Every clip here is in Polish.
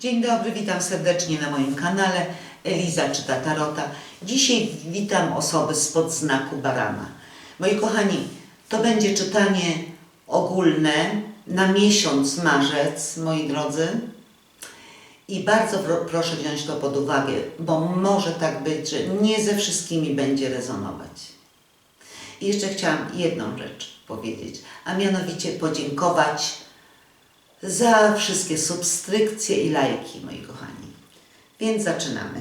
Dzień dobry, witam serdecznie na moim kanale. Eliza czyta Tarota. Dzisiaj witam osoby spod znaku barana. Moi kochani, to będzie czytanie ogólne na miesiąc marzec, moi drodzy. I bardzo pro, proszę wziąć to pod uwagę, bo może tak być, że nie ze wszystkimi będzie rezonować. I jeszcze chciałam jedną rzecz powiedzieć, a mianowicie podziękować za wszystkie subskrypcje i lajki, moi kochani. Więc zaczynamy.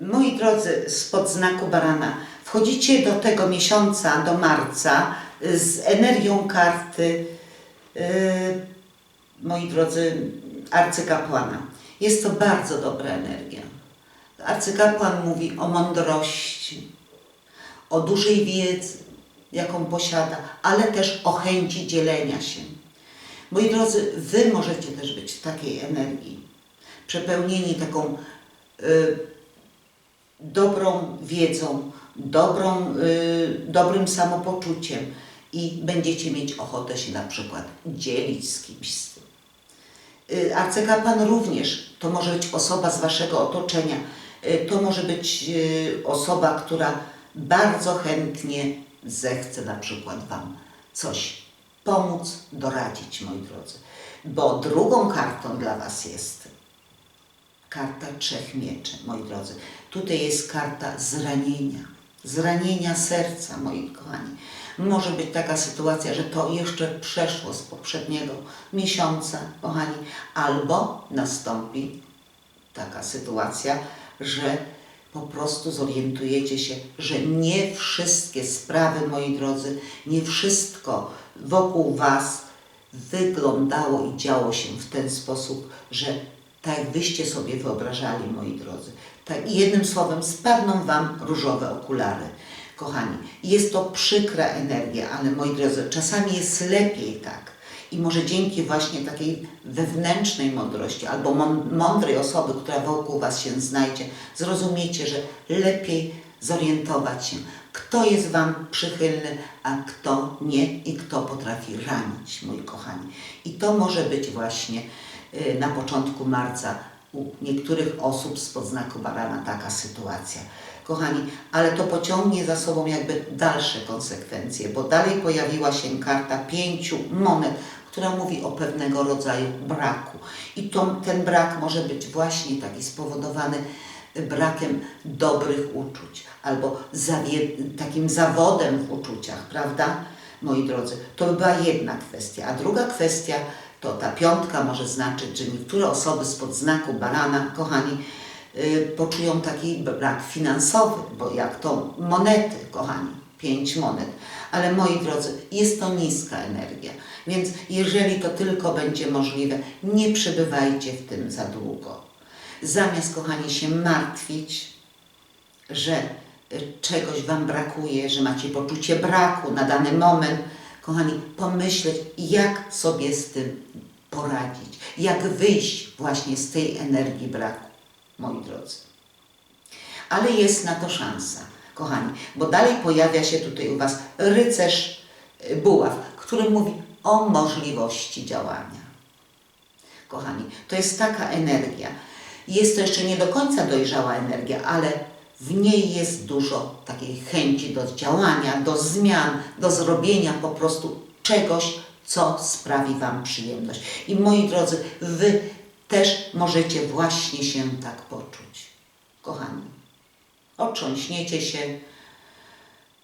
Moi drodzy, spod znaku barana, wchodzicie do tego miesiąca, do marca, z energią karty, yy, moi drodzy, arcykapłana. Jest to bardzo dobra energia. Arcykapłan mówi o mądrości, o dużej wiedzy, jaką posiada, ale też o chęci dzielenia się. Moi drodzy, Wy możecie też być w takiej energii, przepełnieni taką y, dobrą wiedzą, dobrą, y, dobrym samopoczuciem i będziecie mieć ochotę się na przykład dzielić z kimś z tym. Y, Arcykapłan również to może być osoba z Waszego otoczenia, y, to może być y, osoba, która bardzo chętnie zechce na przykład Wam coś pomóc, doradzić, moi drodzy. Bo drugą kartą dla Was jest karta trzech mieczy, moi drodzy. Tutaj jest karta zranienia, zranienia serca, moi kochani. Może być taka sytuacja, że to jeszcze przeszło z poprzedniego miesiąca, kochani, albo nastąpi taka sytuacja, że po prostu zorientujecie się, że nie wszystkie sprawy, moi drodzy, nie wszystko wokół Was wyglądało i działo się w ten sposób, że tak jak wyście sobie wyobrażali, moi drodzy. I jednym słowem, spadną Wam różowe okulary. Kochani, jest to przykra energia, ale moi drodzy, czasami jest lepiej tak. I może dzięki właśnie takiej wewnętrznej mądrości albo mą- mądrej osoby, która wokół Was się znajdzie, zrozumiecie, że lepiej zorientować się, kto jest Wam przychylny, a kto nie i kto potrafi ranić, moi kochani. I to może być właśnie y, na początku marca u niektórych osób z podznaku barana taka sytuacja. Kochani, ale to pociągnie za sobą jakby dalsze konsekwencje, bo dalej pojawiła się karta pięciu monet, która mówi o pewnego rodzaju braku. I to, ten brak może być właśnie taki spowodowany brakiem dobrych uczuć albo takim zawodem w uczuciach, prawda? Moi drodzy, to by była jedna kwestia. A druga kwestia to ta piątka może znaczyć, że niektóre osoby spod znaku barana, kochani, y, poczują taki brak finansowy, bo jak to monety, kochani, pięć monet. Ale moi drodzy, jest to niska energia, więc jeżeli to tylko będzie możliwe, nie przebywajcie w tym za długo. Zamiast, kochani, się martwić, że y, czegoś Wam brakuje, że macie poczucie braku na dany moment, kochani, pomyśleć, jak sobie z tym poradzić, jak wyjść właśnie z tej energii braku, moi drodzy. Ale jest na to szansa, kochani, bo dalej pojawia się tutaj u Was rycerz y, buław, który mówi o możliwości działania. Kochani, to jest taka energia. Jest to jeszcze nie do końca dojrzała energia, ale w niej jest dużo takiej chęci do działania, do zmian, do zrobienia po prostu czegoś, co sprawi Wam przyjemność. I moi drodzy, Wy też możecie właśnie się tak poczuć. Kochani, otrząśniecie się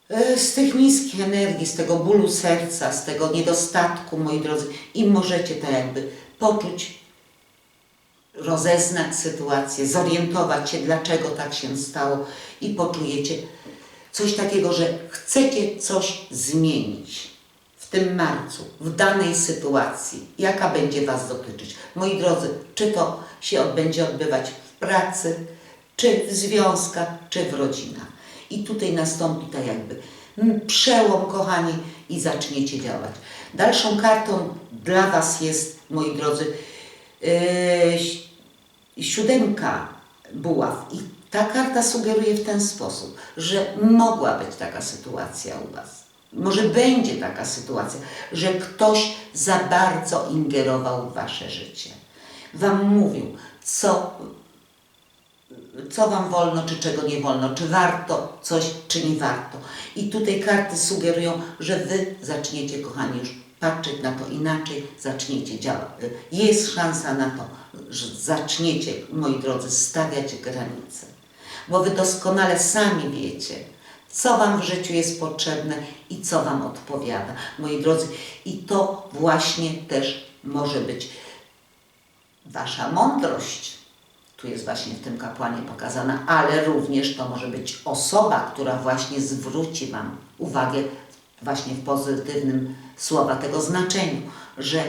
e, z tych niskich energii, z tego bólu serca, z tego niedostatku, moi drodzy, i możecie tak jakby poczuć, rozeznać sytuację, zorientować się, dlaczego tak się stało i poczujecie coś takiego, że chcecie coś zmienić w tym marcu, w danej sytuacji, jaka będzie Was dotyczyć. Moi drodzy, czy to się będzie odbywać w pracy, czy w związkach, czy w rodzinach. I tutaj nastąpi tak jakby przełom, kochani, i zaczniecie działać. Dalszą kartą dla Was jest, moi drodzy, yy, siódemka buław. I ta karta sugeruje w ten sposób, że mogła być taka sytuacja u Was. Może będzie taka sytuacja, że ktoś za bardzo ingerował w Wasze życie. Wam mówił, co co Wam wolno, czy czego nie wolno, czy warto coś, czy nie warto. I tutaj karty sugerują, że Wy zaczniecie, kochani, już patrzeć na to inaczej, zaczniecie działać. Jest szansa na to, że zaczniecie, moi drodzy, stawiać granice. Bo Wy doskonale sami wiecie, co Wam w życiu jest potrzebne i co Wam odpowiada, moi drodzy. I to właśnie też może być Wasza mądrość tu jest właśnie w tym kapłanie pokazana, ale również to może być osoba, która właśnie zwróci Wam uwagę właśnie w pozytywnym słowa tego znaczeniu, że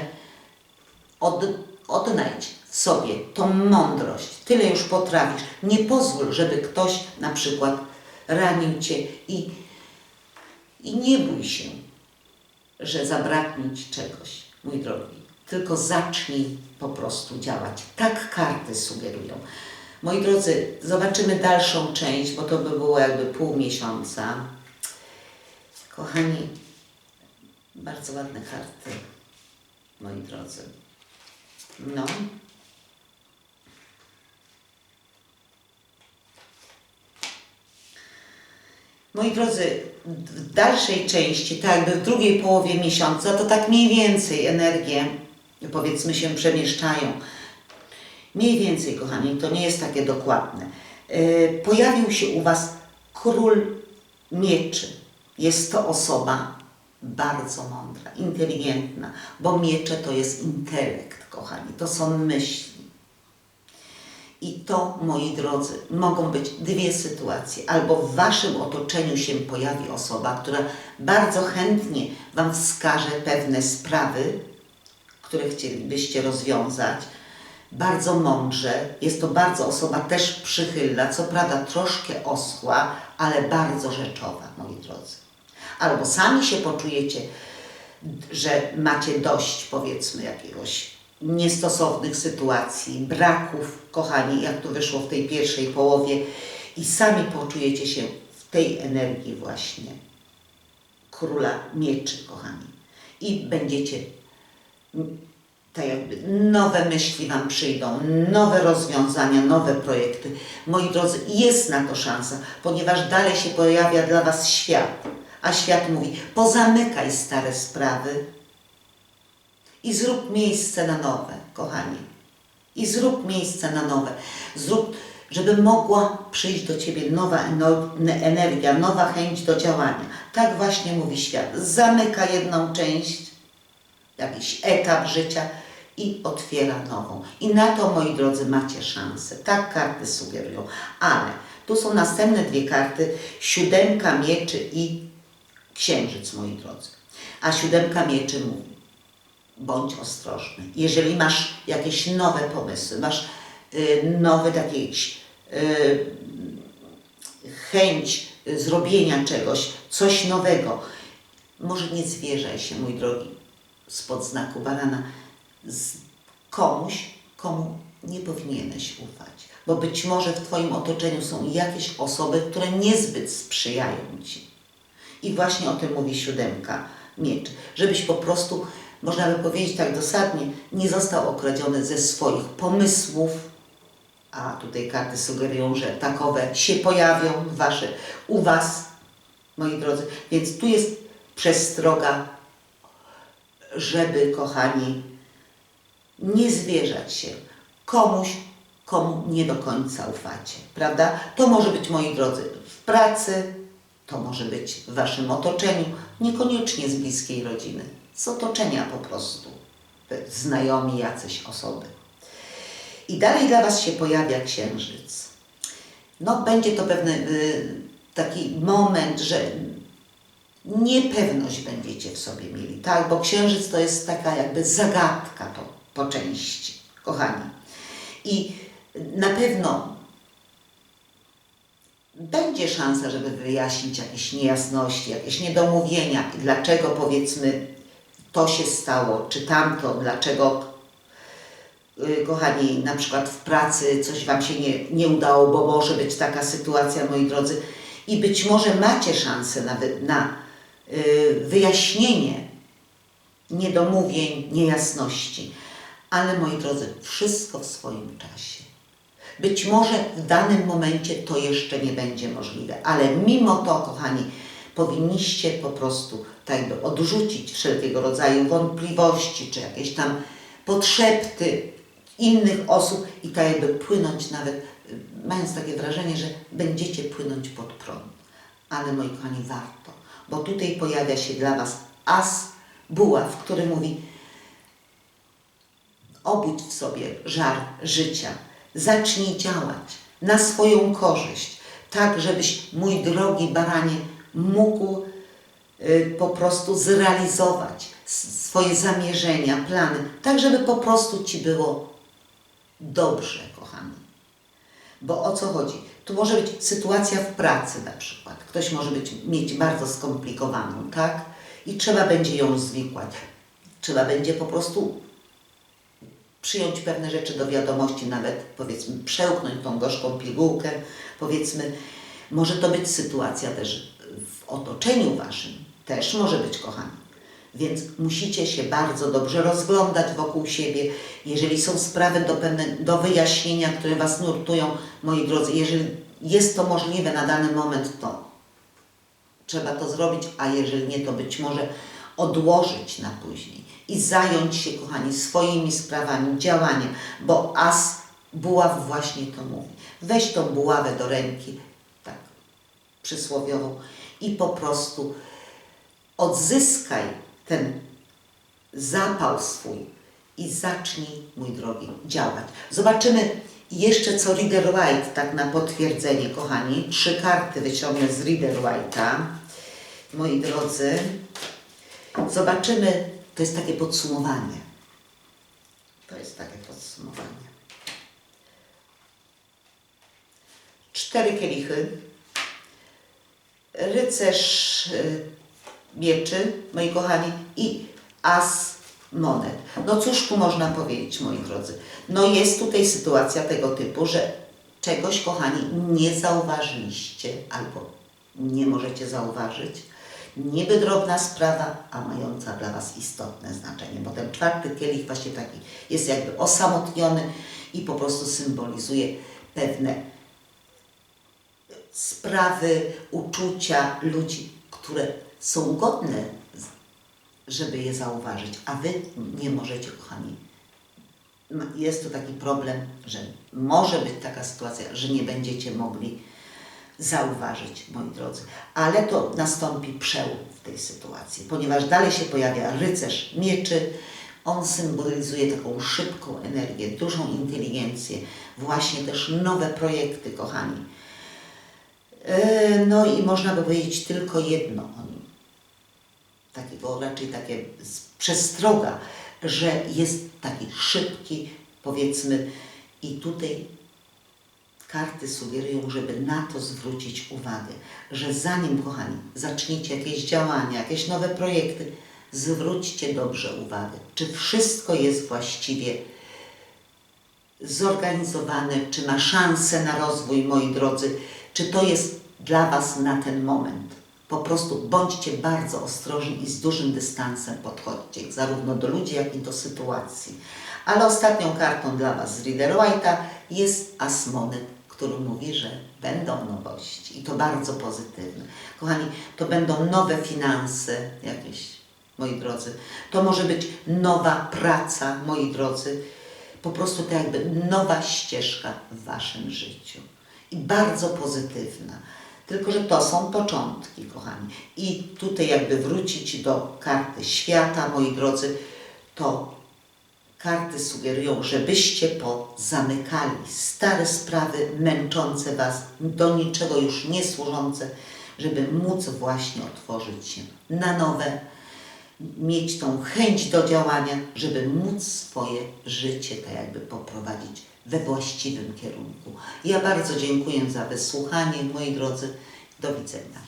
od, odnajdź sobie tą mądrość, tyle już potrafisz. Nie pozwól, żeby ktoś na przykład ranił Cię i, i nie bój się, że zabraknie Ci czegoś, mój drogi. Tylko zacznij po prostu działać. Tak karty sugerują. Moi drodzy, zobaczymy dalszą część, bo to by było jakby pół miesiąca. Kochani, bardzo ładne karty, moi drodzy. No. Moi drodzy, w dalszej części, tak jakby w drugiej połowie miesiąca, to tak mniej więcej energie, powiedzmy się, przemieszczają. Mniej więcej, kochani, to nie jest takie dokładne. Yy, pojawił się u Was król mieczy. Jest to osoba bardzo mądra, inteligentna, bo miecze to jest intelekt, kochani, to są myśli. I to, moi drodzy, mogą być dwie sytuacje. Albo w Waszym otoczeniu się pojawi osoba, która bardzo chętnie Wam wskaże pewne sprawy, które chcielibyście rozwiązać. Bardzo mądrze. Jest to bardzo osoba też przychylna, co prawda troszkę oschła, ale bardzo rzeczowa, moi drodzy. Albo sami się poczujecie, że macie dość, powiedzmy, jakiegoś niestosownych sytuacji, braków, kochani, jak to wyszło w tej pierwszej połowie, i sami poczujecie się w tej energii właśnie króla mieczy, kochani. I będziecie tak jakby nowe myśli Wam przyjdą, nowe rozwiązania, nowe projekty. Moi drodzy, jest na to szansa, ponieważ dalej się pojawia dla Was świat, a świat mówi, pozamykaj stare sprawy, i zrób miejsce na nowe, kochani. I zrób miejsce na nowe. Zrób, żeby mogła przyjść do Ciebie nowa energia, nowa chęć do działania. Tak właśnie mówi świat. Zamyka jedną część, jakiś etap życia i otwiera nową. I na to, moi drodzy, macie szansę. Tak karty sugerują. Ale tu są następne dwie karty. Siódemka mieczy i księżyc, moi drodzy. A siódemka mieczy mówi, bądź ostrożny. Jeżeli masz jakieś nowe pomysły, masz y, nowe takie y, chęć y, zrobienia czegoś, coś nowego, może nie zwierzaj się, mój drogi, spod znaku banana, z komuś, komu nie powinieneś ufać. Bo być może w Twoim otoczeniu są jakieś osoby, które niezbyt sprzyjają Ci. I właśnie o tym mówi siódemka mieczy. Żebyś po prostu, można by powiedzieć tak dosadnie, nie został okradziony ze swoich pomysłów, a tutaj karty sugerują, że takowe się pojawią wasze, u Was, moi drodzy. Więc tu jest przestroga, żeby, kochani, nie zwierzać się komuś, komu nie do końca ufacie, prawda? To może być, moi drodzy, w pracy, to może być w Waszym otoczeniu, niekoniecznie z bliskiej rodziny, z otoczenia po prostu, znajomi jacyś osoby. I dalej dla Was się pojawia księżyc. No, będzie to pewny y, taki moment, że niepewność będziecie w sobie mieli, tak? Bo księżyc to jest taka jakby zagadka to po części, kochani. I na pewno będzie szansa, żeby wyjaśnić jakieś niejasności, jakieś niedomówienia dlaczego powiedzmy to się stało, czy tamto, dlaczego y, kochani, na przykład w pracy coś Wam się nie, nie udało, bo może być taka sytuacja, moi drodzy, i być może macie szansę na, na y, wyjaśnienie niedomówień, niejasności. Ale moi drodzy, wszystko w swoim czasie. Być może w danym momencie to jeszcze nie będzie możliwe, ale mimo to, kochani, powinniście po prostu tak jakby odrzucić wszelkiego rodzaju wątpliwości, czy jakieś tam podszepty innych osób i tak jakby płynąć nawet, mając takie wrażenie, że będziecie płynąć pod prąd. Ale moi kochani, warto, bo tutaj pojawia się dla Was as buław, który mówi, obudź w sobie żar życia, zacznij działać na swoją korzyść, tak żebyś, mój drogi baranie, mógł y, po prostu zrealizować swoje zamierzenia, plany, tak żeby po prostu Ci było dobrze, kochany. Bo o co chodzi? Tu może być sytuacja w pracy na przykład. Ktoś może być, mieć bardzo skomplikowaną, tak? I trzeba będzie ją zwikłać. Trzeba będzie po prostu przyjąć pewne rzeczy do wiadomości, nawet powiedzmy przełknąć tą gorzką pigułkę, powiedzmy, może to być sytuacja też w otoczeniu waszym, też może być kochani. Więc musicie się bardzo dobrze rozglądać wokół siebie. Jeżeli są sprawy do, pewne, do wyjaśnienia, które was nurtują, moi drodzy, jeżeli jest to możliwe na dany moment, to trzeba to zrobić, a jeżeli nie, to być może odłożyć na później i zająć się, kochani, swoimi sprawami, działaniem, bo as buław właśnie to mówi. Weź tą buławę do ręki, tak przysłowiową, i po prostu odzyskaj ten zapał swój i zacznij, mój drogi, działać. Zobaczymy jeszcze co Reader White, tak na potwierdzenie, kochani. Trzy karty wyciągnę z Reader White'a. Moi drodzy, zobaczymy, to jest takie podsumowanie. To jest takie podsumowanie. Cztery kielichy. Rycerz y, mieczy, moi kochani, i as monet. No cóż tu można powiedzieć, moi drodzy? No jest tutaj sytuacja tego typu, że czegoś, kochani, nie zauważyliście albo nie możecie zauważyć. Niby drobna sprawa, a mająca dla Was istotne znaczenie, bo ten czwarty kielich właśnie taki jest jakby osamotniony i po prostu symbolizuje pewne sprawy, uczucia ludzi, które są godne, żeby je zauważyć, a Wy nie możecie, kochani. Jest to taki problem, że może być taka sytuacja, że nie będziecie mogli zauważyć, moi drodzy. Ale to nastąpi przełom w tej sytuacji, ponieważ dalej się pojawia rycerz mieczy. On symbolizuje taką szybką energię, dużą inteligencję, właśnie też nowe projekty, kochani. E, No i można by powiedzieć tylko jedno o nim. Takiego raczej takie przestroga, że jest taki szybki, powiedzmy, i tutaj karty sugerują, żeby na to zwrócić uwagę, że zanim, kochani, zaczniecie jakieś działania, jakieś nowe projekty, zwróćcie dobrze uwagę, czy wszystko jest właściwie zorganizowane, czy ma szansę na rozwój, moi drodzy, czy to jest dla Was na ten moment. Po prostu bądźcie bardzo ostrożni i z dużym dystansem podchodźcie, zarówno do ludzi, jak i do sytuacji. Ale ostatnią kartą dla Was z Reader White'a jest As Monet, który mówi, że będą nowości i to bardzo pozytywne. Kochani, to będą nowe finanse jakieś, moi drodzy. To może być nowa praca, moi drodzy. Po prostu to jakby nowa ścieżka w Waszym życiu. I bardzo pozytywna. Tylko, że to są początki, kochani. I tutaj jakby wrócić do karty świata, moi drodzy, to karty sugerują, żebyście pozamykali stare sprawy męczące Was, do niczego już nie służące, żeby móc właśnie otworzyć się na nowe, mieć tą chęć do działania, żeby móc swoje życie tak jakby poprowadzić we właściwym kierunku. Ja bardzo dziękuję za wysłuchanie, moi drodzy. Do widzenia.